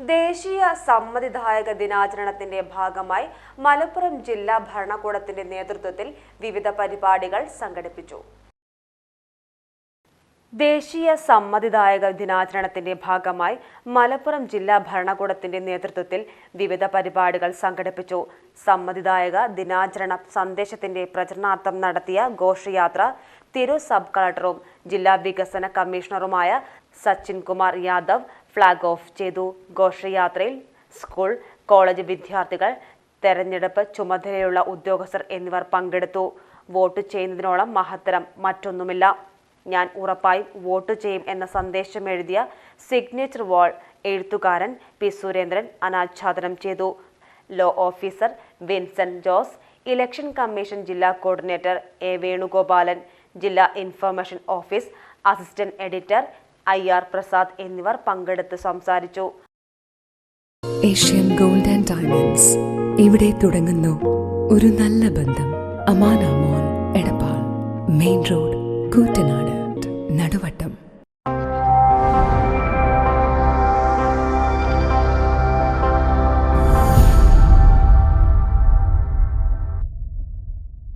ദേശീയ സമ്മതിദായക ദിനാചരണത്തിന്റെ ഭാഗമായി മലപ്പുറം ജില്ലാ ഭരണകൂടത്തിന്റെ നേതൃത്വത്തിൽ വിവിധ പരിപാടികൾ സംഘടിപ്പിച്ചു. ദേശീയ സമ്മതിദായക ദിനാചരണത്തിന്റെ ഭാഗമായി മലപ്പുറം ജില്ലാ ഭരണകൂടത്തിന്റെ നേതൃത്വത്തിൽ വിവിധ പരിപാടികൾ സംഘടിപ്പിച്ചു. സമ്മതിദായക ദിനാചരണ സന്ദേശത്തിന്റെ പ്രചരണാർത്ഥം നടത്തിയ ഘോഷയാത്ര തിരു സബ് കളക്ടറും ജില്ലാ വികസന കമ്മീഷണറുമായ സച്ചിൻ കുമാർ യാദവ് ഫ്ളാഗ് ഓഫ് ചെയ്തു. ഘോഷയാത്രയിൽ സ്കൂൾ കോളേജ് വിദ്യാർത്ഥികൾ തെരഞ്ഞെടുപ്പ് ചുമതലയുള്ള ഉദ്യോഗസ്ഥർ എന്നിവർ പങ്കെടുത്തു. വോട്ട് ചെയ്യുന്നതിനോളം മഹത്തരം മറ്റൊന്നുമില്ല. ഞാൻ ഉറപ്പായും വോട്ട് ചെയ്യും എന്ന സന്ദേശം എഴുതിയ സിഗ്നേച്ചർ വാൾ എഴുത്തുകാരൻ പി സുരേന്ദ്രൻ അനാച്ഛാദനം ചെയ്തു. Law officer Vincent Jose election commission ജില്ലാ കോർഡിനേറ്റർ എ വേണുഗോപാലൻ ജില്ലാ information office assistant editor I R Prasad എന്നിവർ പങ്കെടുത്ത് സംസാരിച്ചു. Asian gold and diamonds. ഇവിടെ തുടങ്ങുന്നു ഒരു നല്ല ബന്ധം. അമാനാമോൻ എടപ്പാൾ. Main road. കൂറ്റനാട്. നടുവട്ടം.